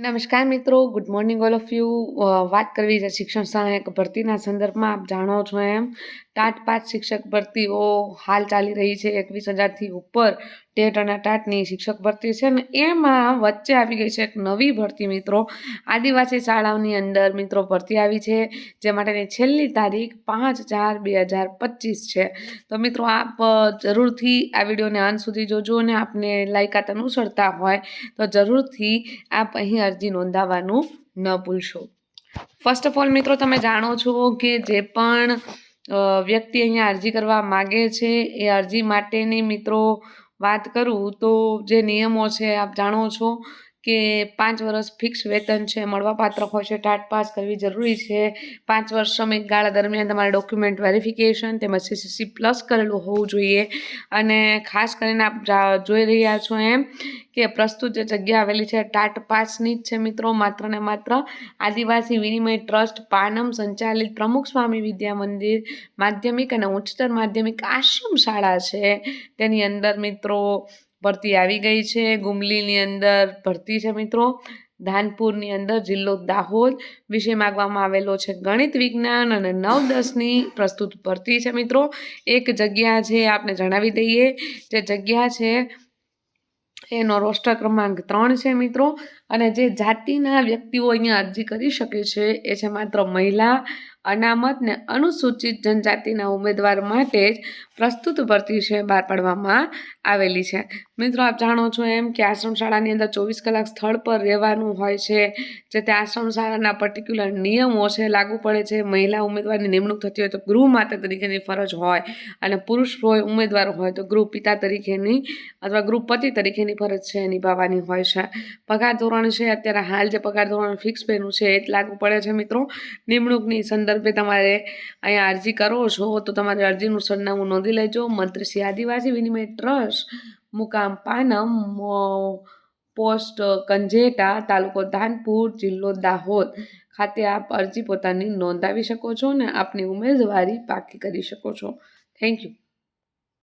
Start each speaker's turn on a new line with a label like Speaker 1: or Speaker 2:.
Speaker 1: નમસ્કાર મિત્રો good morning all of you વાત કરવી છે શિક્ષણ સહાયક ભરતીના સંદર્ભમાં, આપ જાણો છો એમ. ટાટ પાંચ શિક્ષક ભરતીઓ હાલ ચાલી રહી છે એકવીસ હજારથી ઉપર. ટેટ અને ટાટની શિક્ષક ભરતી છે ને એમાં વચ્ચે આવી ગઈ છે એક નવી ભરતી મિત્રો. આદિવાસી શાળાઓની અંદર મિત્રો ભરતી આવી છે, જે માટેની છેલ્લી તારીખ પાંચ ચાર બે હજાર પચીસ છે. તો મિત્રો આપ જરૂરથી આ વિડીયોને અંત સુધી જોજો અને આપને લાયકાત અનુસરતા હોય તો જરૂરથી આપ અહીં અરજી નોંધાવવાનું ન ભૂલશો. ફર્સ્ટ ઓફ ઓલ મિત્રો તમે જાણો છો કે જે પણ વ્યક્તિ અહીંયા અરજી કરવા માગે છે, એ અરજી માટેની મિત્રો વાત કરું તો જે નિયમો છે આપ જાણો છો કે પાંચ વર્ષ ફિક્સ વેતન છે, મળવાપાત્ર હોય છે, ટાટ પાસ કરવી જરૂરી છે. પાંચ વર્ષ સમયગાળા દરમિયાન તમારે ડોક્યુમેન્ટ વેરિફિકેશન તેમજ સીસીસી પ્લસ કરેલું હોવું જોઈએ. અને ખાસ કરીને આપ જોઈ રહ્યા છો એમ કે પ્રસ્તુત જે જગ્યા આવેલી છે, ટાટ પાસની જ છે મિત્રો, માત્ર ને માત્ર આદિવાસી વિનિમય ટ્રસ્ટ પાનમ સંચાલિત પ્રમુખ સ્વામી વિદ્યા મંદિર માધ્યમિક અને ઉચ્ચતર માધ્યમિક આશ્રમ શાળા છે. તેની અંદર મિત્રો ભરતી આવી ગઈ છે. ગુમલીની અંદર ભરતી છે મિત્રો. ધાનપુરની અંદર જિલ્લો દાહોદ વિષય માગવામાં આવેલો છે ગણિત વિજ્ઞાન અને નવ દસની પ્રસ્તુત ભરતી છે મિત્રો. એક જગ્યા છે આપને જણાવી દઈએ. જે જગ્યા છે એનો રોસ્ટર ક્રમાંક ત્રણ છે મિત્રો. અને જે જાતિના વ્યક્તિઓ અહીંયા અરજી કરી શકે છે એ છે માત્ર મહિલા અનામત ને અનુસૂચિત જનજાતિના ઉમેદવાર માટે જ પ્રસ્તુત ભરતી છે બહાર પાડવામાં આવેલી છે. મિત્રો, આપ જાણો છો એમ કે આશ્રમ શાળાની અંદર ચોવીસ કલાક સ્થળ પર રહેવાનું હોય છે જે તે આશ્રમ શાળાના પર્ટિક્યુલર નિયમો છે લાગુ પડે છે. મહિલા ઉમેદવારની નિમણૂક થતી હોય તો ગૃહ માતા તરીકેની ફરજ હોય અને પુરુષ હોય ઉમેદવાર હોય તો ગૃહ પિતા તરીકેની અથવા ગૃહ પતિ તરીકેની ફરજ છે નિભાવવાની હોય છે. પગાર ધોરણ છે, અત્યારે હાલ જે પગાર ધોરણ ફિક્સ પેનું છે એ જ લાગુ પડે છે મિત્રો. નિમણૂકની સંદર્ભે તમારે અહીંયા અરજી કરો છો, તો તમારે અરજીનું સરનામું નોંધી લેજો. મંત્રી આદિવાસી વિનિમય ટ્રસ્ટ, મુકામ પાનમ પોસ્ટ કંજેટા, તાલુકો ધાનપુર, જિલ્લો દાહોદ ખાતે આપ અરજી પોતાની નોંધાવી શકો છો અને આપની ઉમેદવારી પાકી કરી શકો છો. Thank you.